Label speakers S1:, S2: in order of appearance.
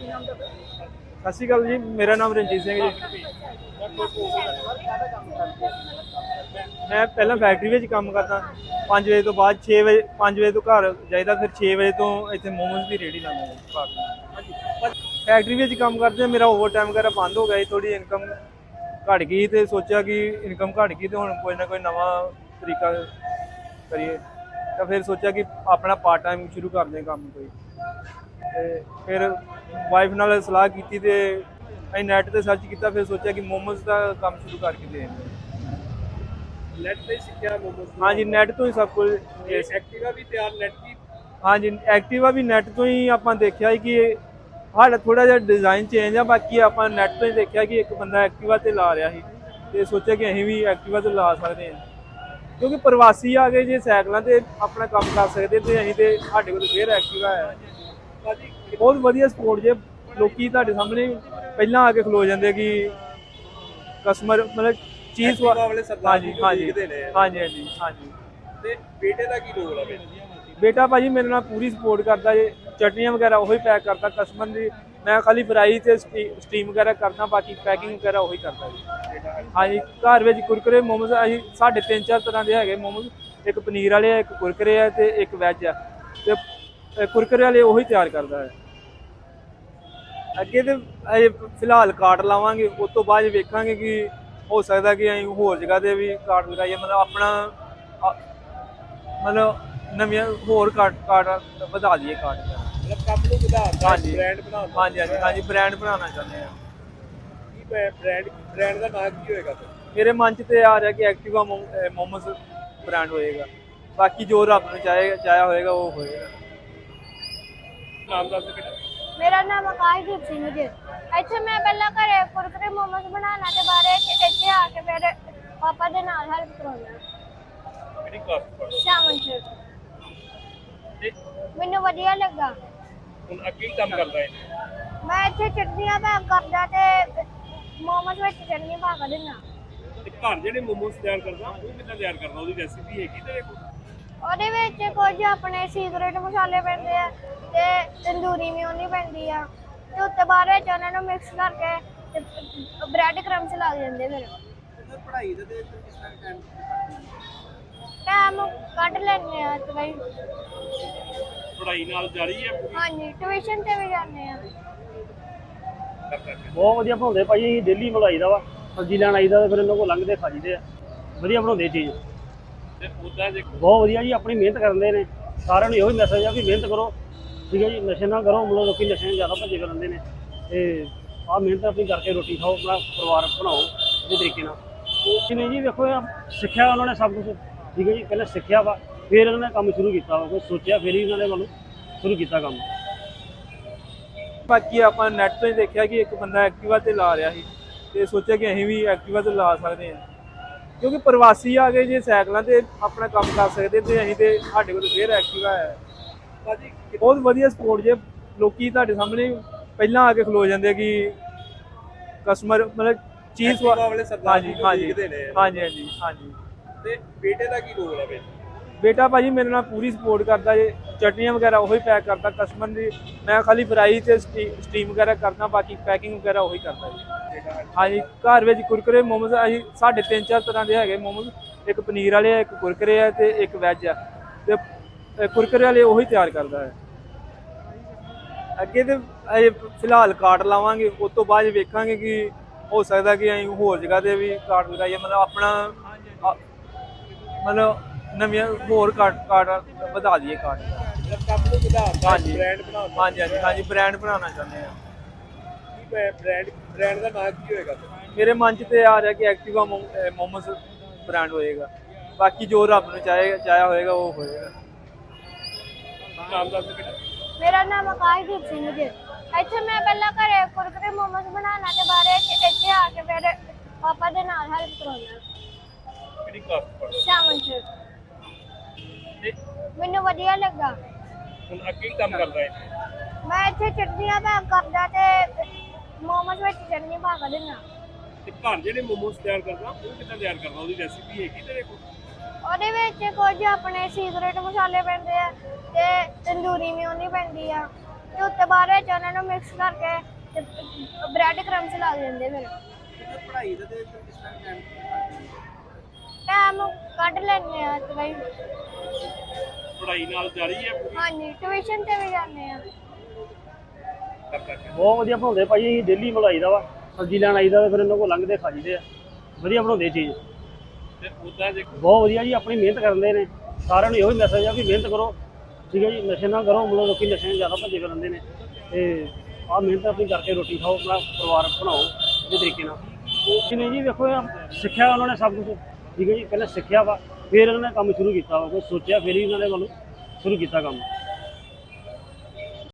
S1: ਸਤਿ ਸ਼੍ਰੀ ਅਕਾਲ ਜੀ, ਮੇਰਾ ਨਾਮ ਰਣਜੀਤ ਸਿੰਘ ਜੀ। ਮੈਂ ਪਹਿਲਾਂ ਫੈਕਟਰੀ ਵਿੱਚ ਕੰਮ ਕਰਦਾ 5 ਵਜੇ ਤੋਂ ਬਾਅਦ 6 ਵਜੇ 5 ਵਜੇ ਤੋਂ ਘਰ ਜਾਈਦਾ, ਫਿਰ 6 ਵਜੇ ਤੋਂ ਇੱਥੇ ਮੋਮੋਸ ਦੀ ਰੇੜੀ ਲਾਉਂਦਾ ਫੈਕਟਰੀ ਵਿੱਚ ਕੰਮ ਕਰਦੇ, ਮੇਰਾ ਓਵਰ ਟਾਈਮ ਵਗੈਰਾ ਬੰਦ ਹੋ ਗਿਆ ਸੀ ਥੋੜੀ ਇਨਕਮ ਘਟ ਗਈ ਤੇ ਸੋਚਿਆ ਕਿ ਇਨਕਮ ਘਟ ਗਈ ਤੇ ਹੁਣ ਕੋਈ ਨਾ ਕੋਈ ਨਵਾਂ ਤਰੀਕਾ ਕਰੀਏ। ਤਾਂ ਫਿਰ ਸੋਚਿਆ ਕਿ ਆਪਣਾ ਪਾਰਟ ਟਾਈਮ ਸ਼ੁਰੂ ਕਰਦੇ ਹਾਂ ਕੰਮ ਕੋਈ। ਤੇ ਫਿਰ ਵਾਈਫ ਨਾਲ ਸਲਾਹ ਕੀਤੀ ਤੇ ਅਸੀਂ ਨੈਟ ਤੇ ਸਰਚ ਕੀਤਾ ਫਿਰ ਸੋਚਿਆ ਕਿ ਮੋਮੋਸ ਦਾ ਕੰਮ ਸ਼ੁਰੂ ਕਰਕੇ ਦੇ
S2: ਨੈਟ ਤੇ ਸਿੱਖਿਆ ਮੋਮੋਸ
S1: ਹਾਂਜੀ ਨੈਟ ਤੋਂ ਹੀ ਸਭ ਕੁਝ।
S2: ਐਕਟਿਵਾ ਵੀ ਤਿਆਰ ਨੈਟ ਦੀ?
S1: ਹਾਂਜੀ ਐਕਟਿਵਾ ਵੀ ਨੈਟ ਤੋਂ ਹੀ ਆਪਾਂ ਦੇਖਿਆ ਕਿ ਸਾਡਾ ਥੋੜਾ ਜਿਹਾ ਡਿਜ਼ਾਈਨ ਚੇਂਜ ਆ ਬਾਕੀ ਆਪਾਂ ਨੈਟ ਤੋਂ ਹੀ ਦੇਖਿਆ ਕਿ ਇੱਕ ਬੰਦਾ ਐਕਟਿਵਾ ਤੇ ਲਾ ਰਿਹਾ ਸੀ। ਤੇ ਸੋਚਿਆ ਕਿ ਅਸੀਂ ਵੀ ਐਕਟਿਵਾ ਤੇ ਲਾ ਸਕਦੇ ਹਾਂ। ਕਿਉਂਕਿ ਪ੍ਰਵਾਸੀ ਆ ਗਏ ਜੇ ਸਾਈਕਲਾਂ ਤੇ ਆਪਣਾ ਕੰਮ ਕਰ ਸਕਦੇ ਤੇ ਅਸੀਂ ਤੇ ਸਾਡੇ ਕੋਲ ਫੇਰ ਐਕਟਿਵਾ ਹੈ। ਬਹੁਤ ਵਧੀਆ ਸਪੋਰਟ ਜੇ ਲੋਕੀ ਤੁਹਾਡੇ ਸਾਹਮਣੇ ਪਹਿਲਾਂ ਆ ਕੇ ਖਲੋ ਜਾਂਦੇ ਕਿ ਕਸਟਮਰ ਮਤਲਬ ਚੀਜ਼
S2: ਵਾਲੇ ਸਰਦਾਰ
S1: ਹਾਂਜੀ
S2: ਜੀ
S1: ਹਾਂਜੀ। ਹਾਂਜੀ ਹਾਂਜੀ ਹਾਂਜੀ।
S2: ਤੇ ਬੇਟੇ ਦਾ ਕੀ ਰੋਲ ਆ
S1: ਬੇਟਾ ਭਾਜੀ ਮੇਰੇ ਨਾਲ ਪੂਰੀ ਸਪੋਰਟ ਕਰਦਾ ਜੇ ਚਟਨੀਆਂ ਵਗੈਰਾ ਉਹੀ ਪੈਕ ਕਰਦਾ ਕਸਟਮਰ ਦੀ ਮੈਂ ਖਾਲੀ ਫਰਾਈ ਤੇ ਸਟੀਮ ਵਗੈਰਾ ਕਰਦਾ ਬਾਕੀ ਪੈਕਿੰਗ ਵਗੈਰਾ ਉਹੀ ਕਰਦਾ ਜੀ। ਹਾਂਜੀ ਘਰ ਵਿੱਚ ਕੁਰਕਰੇ ਮੋਮੋਸ ਅਸੀਂ ਸਾਡੇ ਤਿੰਨ ਚਾਰ ਤਰ੍ਹਾਂ ਦੇ ਹੈਗੇ ਮੋਮੋਸ। ਇੱਕ ਪਨੀਰ ਵਾਲੇ ਆ ਇੱਕ ਕੁਰਕਰੇ ਆ ਤੇ ਇੱਕ ਵੈਜ ਆ। ਤੇ ਕੁਰਕਰੇ ਵਾਲੇ ਉਹੀ ਤਿਆਰ ਕਰਦਾ ਹੈ। ਅੱਗੇ ਤੇ ਅਜੇ ਫਿਲਹਾਲ ਕਾਰਡ ਲਾਵਾਂਗੇ ਉਸ ਤੋਂ ਬਾਅਦ ਵੇਖਾਂਗੇ ਕਿ ਹੋ ਸਕਦਾ ਕਿ ਅਸੀਂ ਹੋਰ ਜਗ੍ਹਾ ਤੇ ਵੀ ਕਾਰਡ ਲਗਾਈਏ ਮਤਲਬ ਆਪਣਾ ਮਤਲਬ ਨਵੀਆਂ ਹੋਰ ਕਾਰਡ ਕਾਰਡ ਵਧਾ ਦਈਏ ਕਾਰਡ।
S2: ਮਤਲਬ ਕੰਮ ਨੂੰ ਦਾ
S1: ਹਾਂਜੀ।
S2: ਬ੍ਰਾਂਡ ਬਣਾਉਣ
S1: ਹਾਂਜੀ ਹਾਂਜੀ ਹਾਂਜੀ ਬ੍ਰਾਂਡ ਬਣਾਉਣਾ ਚਾਹੁੰਦੇ ਆ
S2: ਕੀ ਬ੍ਰਾਂਡ ਬ੍ਰਾਂਡ ਦਾ ਨਾਮ ਕੀ ਹੋਏਗਾ ਫਿਰ?
S1: ਮੇਰੇ ਮਨ 'ਚ ਤੇ ਆ ਰਿਹਾ ਕਿ ਐਕਟਿਵਾ ਮੋਮੋਸ ਬ੍ਰਾਂਡ ਹੋਏਗਾ। ਬਾਕੀ ਜੋ ਰੱਬ ਨੂੰ ਚਾਹੇਗਾ ਚਾਹਿਆ ਹੋਏਗਾ ਉਹ ਹੋਏਗਾ।
S2: ਨਾਮ ਦੱਸ ਕਿਹੜਾ?
S3: ਮੇਰਾ ਨਾਮ ਆਕਾਸ਼ਦੀਪ ਸਿੰਘ ਜੀ। ਇੱਥੇ ਮੈਂ ਪਹਿਲਾਂ ਘਰੇ ਕੁਰਕਰੇ ਮੋਮੋਸ ਬਣਾਉਣਾ ਤੇ ਬਾਰੇ ਇੱਥੇ ਆ ਕੇ ਫਿਰ ਪਾਪਾ ਦੇ ਨਾਲ ਹੈਲਪ ਕਰਾਉਣਾ
S2: ਕਿਹੜੀ ਕਲਾਸ ਪੜ੍ਹਦਾ
S3: ਸ਼ਾਮਨ ਚ
S2: ਤੇ
S3: ਮੈਨੂੰ ਵਧੀਆ ਲੱਗਾ।
S2: ਹੁਣ ਅੱਗੇ ਕੰਮ ਕਰਦਾ ਹੈ
S3: ਮੈਂ ਇੱਥੇ ਚਟਨੀਆਂ ਪੈਕ ਕਰਦਾ ਤੇ ਮੋਮੋਸ ਵਿੱਚ ਚਟਨੀ ਪਾ ਕੇ ਦਿੰਦਾ।
S2: ਤੇ ਘਰ ਜਿਹੜੇ ਮੋਮੋਸ ਤਿਆਰ ਕਰਦਾ ਉਹ ਕਿੱਦਾਂ ਤਿਆਰ ਕਰਦਾ? ਉਹਦੀ ਰੈਸਿਪੀ ਹੈਗੀ ਤੇਰੇ ਕੋਲ
S3: ਉਹਦੇ ਵਿੱਚ ਕੁਝ ਆਪਣੇ ਸੀਕ੍ਰੇਟ ਮਸਾਲੇ ਪੈਂਦੇ ਆ ਤੇ ਤੰਦੂਰੀ ਮਿਉਨੀ ਪੈਂਦੀ ਆ। ਤੇ ਉੱਤੇ ਬਾਅਦ ਵਿੱਚ ਉਹਨਾਂ ਨੂੰ ਮਿਕਸ ਕਰਕੇ ਤੇ ਬ੍ਰੈਡ ਕਰਮਸ ਲੱਗ ਜਾਂਦੇ ਫਿਰ।
S2: ਪੜ੍ਹਾਈ ਦਾ ਤੇ ਕਿਸ ਤਰ੍ਹਾਂ ਟਾਈਮ
S3: ਟਾਈਮ ਕੱਢ ਲੈਂਦੇ ਆ ਤੇ ਬਈ
S2: ਪੜ੍ਹਾਈ ਨਾਲ ਜਾਰੀ ਹੈ ਪੂਰੀ?
S3: ਹਾਂਜੀ ਟਿਊਸ਼ਨ ਤੇ ਵੀ ਜਾਂਦੇ ਆ।
S4: ਬਹੁਤ ਵਧੀਆ ਬਣਾਉਂਦੇ ਭਾਈ ਅਸੀਂ ਡੇਲੀ ਬਣਾਈਦਾ ਵਾ। ਸਬਜ਼ੀ ਲੈਣ ਆਈਦਾ ਤੇ ਫਿਰ ਇਹਨਾਂ ਕੋਲ ਲੰਘਦੇ ਖਾ ਜੀਦੇ ਆ। ਵਧੀਆ ਬਣਾਉਂਦੇ ਚੀਜ਼। ਬਹੁਤ ਵਧੀਆ ਜੀ, ਆਪਣੀ ਮਿਹਨਤ ਕਰਦੇ ਨੇ। ਸਾਰਿਆਂ ਨੂੰ ਇਹੋ ਹੀ ਮੈਸੇਜ ਆ ਕਿ ਮਿਹਨਤ ਕਰੋ। ਠੀਕ ਹੈ ਜੀ, ਨਸ਼ੇ ਨਾ ਕਰੋ, ਮਤਲਬ ਲੋਕੀ ਨਸ਼ੇ ਨੂੰ ਜ਼ਿਆਦਾ ਭੱਜੇ ਫਿਰਦੇ ਨੇ। ਤੇ ਆਹ ਮਿਹਨਤ ਆਪਣੀ ਕਰਕੇ ਰੋਟੀ ਖਾਓ, ਆਪਣਾ ਪਰਿਵਾਰ ਬਣਾਓ ਇਸ ਤਰੀਕੇ ਨਾਲ। ਉਹ ਨਹੀਂ ਜੀ, ਵੇਖੋ ਇਹ ਸਿੱਖਿਆ ਉਹਨਾਂ ਨੇ ਸਭ ਕੁਝ ਠੀਕ ਹੈ ਜੀ, ਪਹਿਲਾਂ ਸਿੱਖਿਆ ਵਾ, ਫਿਰ ਇਹਨਾਂ ਨੇ ਕੰਮ ਸ਼ੁਰੂ ਕੀਤਾ ਵਾ। ਕੋਈ ਸੋਚਿਆ, ਫਿਰ ਹੀ ਇਹਨਾਂ ਨੇ ਮਤਲਬ ਸ਼ੁਰੂ ਕੀਤਾ ਕੰਮ।
S1: ਬਾਕੀ ਆਪਾਂ ਨੈਟ ਤੋਂ ਹੀ ਦੇਖਿਆ ਕਿ ਇੱਕ ਬੰਦਾ ਐਕਟਿਵਾ ਤੇ ਲਾ ਰਿਹਾ ਸੀ। ਤੇ ਸੋਚਿਆ ਕਿ ਅਸੀਂ ਵੀ ਐਕਟਿਵਾ ਤੇ ਲਾ ਸਕਦੇ ਹਾਂ। ਕਿਉਂਕਿ ਪ੍ਰਵਾਸੀ ਆ ਗਏ ਜੇ ਸਾਈਕਲਾਂ ਤੇ ਆਪਣਾ ਕੰਮ ਕਰ ਸਕਦੇ ਤੇ ਅਸੀਂ ਤੇ ਸਾਡੇ ਕੋਲ ਫੇਰ ਐਕਟਿਵਾ ਹੈ।
S2: ਭਾਜੀ
S1: ਬਹੁਤ ਵਧੀਆ ਸਪੋਰਟ ਜੇ ਲੋਕੀ ਤੁਹਾਡੇ ਸਾਹਮਣੇ ਪਹਿਲਾਂ ਆ ਕੇ ਖਲੋ ਜਾਂਦੇ ਕਿ ਕਸਟਮਰ ਮਤਲਬ ਚੀਜ਼
S2: ਵਾਲੇ ਸਰਦਾਰ
S1: ਹਾਂਜੀ
S2: ਜੀ
S1: ਹਾਂਜੀ। ਹਾਂਜੀ ਹਾਂਜੀ ਹਾਂਜੀ।
S2: ਤੇ ਬੇਟੇ ਦਾ ਕੀ ਰੋਲ ਵਿੱਚ
S1: ਬੇਟਾ ਭਾਜੀ ਮੇਰੇ ਨਾਲ ਪੂਰੀ ਸਪੋਰਟ ਕਰਦਾ ਜੇ। ਚਟਨੀਆਂ ਵਗੈਰਾ ਉਹੀ ਪੈਕ ਕਰਦਾ ਕਸਟਮਰ ਦੀ ਮੈਂ ਖਾਲੀ ਫਰਾਈ ਤੇ ਸਟੀਮ ਵਗੈਰਾ ਕਰਦਾ, ਬਾਕੀ ਪੈਕਿੰਗ ਵਗੈਰਾ ਉਹੀ ਕਰਦਾ ਜੀ। ਹਾਂਜੀ, ਘਰ ਵਿੱਚ ਕੁਰਕਰੇ, ਮੋਮੋਸ, ਅਸੀਂ ਸਾਡੇ ਤਿੰਨ ਚਾਰ ਤਰ੍ਹਾਂ ਦੇ ਹੈਗੇ ਮੋਮੋਸ, ਇੱਕ ਪਨੀਰ ਵਾਲੇ ਆ, ਇੱਕ ਕੁਰਕਰੇ ਆ ਤੇ ਇੱਕ ਵੈਜ ਆ। ਤੇ ਕੁਰਕਰੇ ਵਾਲੇ ਉਹੀ ਤਿਆਰ ਕਰਦਾ ਹੈ। ਅੱਗੇ ਤੇ ਅਜੇ ਫਿਲਹਾਲ ਕਾਰਡ ਲਾਵਾਂਗੇ, ਉਸ ਤੋਂ ਬਾਅਦ ਵੇਖਾਂਗੇ ਕਿ ਹੋ ਸਕਦਾ ਕਿ ਅਸੀਂ ਹੋਰ ਜਗ੍ਹਾ ਤੇ ਵੀ ਕਾਰਡ ਲਗਾਈਏ, ਮਤਲਬ ਆਪਣਾ ਮਤਲਬ ਨਵੀਆਂ ਹੋਰ ਕਾਰਡ ਕਾਰਡ ਵਧਾ ਦਈਏ ਕਾਰਡ।
S2: ਮਤਲਬ ਕੰਮ ਨੂੰ ਦਾ
S1: ਹਾਂਜੀ।
S2: ਬ੍ਰਾਂਡ ਬਣਾਉਣ
S1: ਹਾਂਜੀ ਹਾਂਜੀ ਹਾਂਜੀ ਬ੍ਰਾਂਡ ਬਣਾਉਣਾ ਚਾਹੁੰਦੇ ਆ।
S2: ਕੀ ਬ੍ਰਾਂਡ ਬ੍ਰਾਂਡ ਦਾ ਨਾਮ ਕੀ ਹੋਏਗਾ
S1: ਮੇਰੇ ਮਨ 'ਚ ਤੇ ਆ ਰਿਹਾ ਕਿ ਐਕਟਿਵਾ ਮੋਮੋਸ ਬ੍ਰਾਂਡ ਹੋਏਗਾ। ਬਾਕੀ ਜੋ ਰੱਬ ਨੂੰ ਚਾਹੇਗਾ ਚਾਹਿਆ ਹੋਏਗਾ ਉਹ ਹੋਏਗਾ।
S2: ਨਾਮ ਦੱਸ ਕਿਹੜਾ
S3: ਮੇਰਾ ਨਾਮ ਆਕਾਸ਼ਦੀਪ ਸਿੰਘ ਜੀ। ਇੱਥੇ ਮੈਂ ਪਹਿਲਾਂ ਘਰੇ ਕੁਰਕਰੇ ਮੋਮੋਸ ਬਣਾਉਣਾ ਤੇ ਬਾਰੇ ਇੱਥੇ ਆ ਕੇ ਫਿਰ ਪਾਪਾ ਦੇ ਨਾਲ ਹੈਲਪ ਕਰਾਉਣਾ
S2: ਕਿਹੜੀ ਕਲਾਸ ਪੜ੍ਹਦਾ?
S3: ਸ਼ਾਮਨ ਚ।
S2: ਤੇ
S3: ਮੈਨੂੰ ਵਧੀਆ ਲੱਗਾ।
S2: ਹੁਣ ਅੱਗੇ ਹੀ ਕੰਮ ਕਰਦਾ ਹੈ
S3: ਮੈਂ ਇੱਥੇ ਚਟਨੀਆਂ ਪੈਕ ਕਰਦਾ ਤੇ ਮੋਮੋਸ ਵਿੱਚ ਚਟਨੀ ਪਾ ਕੇ ਦਿੰਦਾ।
S2: ਤੇ ਘਰ ਜਿਹੜੇ ਮੋਮੋਸ ਤਿਆਰ ਕਰਦਾ ਉਹ ਕਿੱਦਾਂ ਤਿਆਰ ਕਰਦਾ? ਉਹਦੀ ਰੈਸਿਪੀ ਹੈਗੀ ਤੇਰੇ ਕੋਲ?
S3: ਉਹਦੇ ਵਿੱਚ ਕੁਝ ਆਪਣੇ ਸੀਕ੍ਰੇਟ ਮਸਾਲੇ ਪੈਂਦੇ ਆ ਤੇ ਤੰਦੂਰੀ ਮਿਉਨੀ ਪੈਂਦੀ ਆ। ਤੇ ਉੱਤੇ ਬਾਅਦ ਵਿੱਚ ਉਹਨਾਂ ਨੂੰ ਮਿਕਸ ਕਰਕੇ ਤੇ ਬ੍ਰੈਡ ਕਰਮਸ ਲਾ ਦਿੰਦੇ ਫਿਰ।
S5: ਪੜ੍ਹਾਈ ਦਾ ਤੇ ਕਿਸ ਤਰ੍ਹਾਂ
S3: ਟਾਈਮ ਕੱਢ ਲੈਂਦੇ ਆ ਤੇ ਬਈ।
S2: ਪੜ੍ਹਾਈ ਨਾਲ ਜਾਰੀ ਹੈ ਪੂਰੀ?
S3: ਹਾਂਜੀ ਟਿਊਸ਼ਨ ਤੇ ਵੀ ਜਾਂਦੇ ਆ।
S4: ਬਹੁਤ ਵਧੀਆ ਬਣਾਉਂਦੇ ਭਾਈ ਅਸੀਂ ਡੇਲੀ ਮਲਾਈ ਦਾ ਵਾ। ਸਬਜ਼ੀ ਲੈਣ ਆਈਦਾ ਤੇ ਫਿਰ ਇਹਨਾਂ ਕੋਲ ਲੰਘਦੇ ਖਾ ਜੀਦੇ ਆ। ਵਧੀਆ ਬਣਾਉਂਦੇ ਚੀਜ਼।
S2: ਤੇ ਉਦਾਂ ਜੇ
S4: ਬਹੁਤ ਵਧੀਆ ਜੀ ਆਪਣੀ ਮਿਹਨਤ ਕਰਦੇ ਨੇ। ਸਾਰਿਆਂ ਨੂੰ ਇਹੋ ਹੀ ਮੈਸੇਜ ਆ ਵੀ ਮਿਹਨਤ ਕਰੋ। ਠੀਕ ਹੈ ਜੀ ਨਸ਼ੇ ਨਾ ਕਰੋ ਮਤਲਬ ਲੋਕੀ ਨਸ਼ੇ ਨੂੰ ਜ਼ਿਆਦਾ ਭੱਜੇ ਫਿਰਦੇ ਨੇ। ਤੇ ਆਹ ਮਿਹਨਤ ਆਪਣੀ ਕਰਕੇ ਰੋਟੀ ਖਾਓ ਆਪਣਾ ਪਰਿਵਾਰ ਬਣਾਓ ਇਸ ਤਰੀਕੇ ਨਾਲ। ਉਹ ਨਹੀਂ ਜੀ ਵੇਖੋ ਇਹ ਸਿੱਖਿਆ ਉਹਨਾਂ ਨੇ ਸਭ ਕੁਝ ਠੀਕ ਹੈ ਜੀ, ਪਹਿਲਾਂ ਸਿੱਖਿਆ ਵਾ, ਫਿਰ ਇਹਨਾਂ ਨੇ ਕੰਮ ਸ਼ੁਰੂ ਕੀਤਾ ਵਾ ਕੋਈ ਸੋਚਿਆ, ਫਿਰ ਹੀ ਇਹਨਾਂ ਨੇ ਵੱਲੋਂ ਸ਼ੁਰੂ ਕੀਤਾ ਕੰਮ।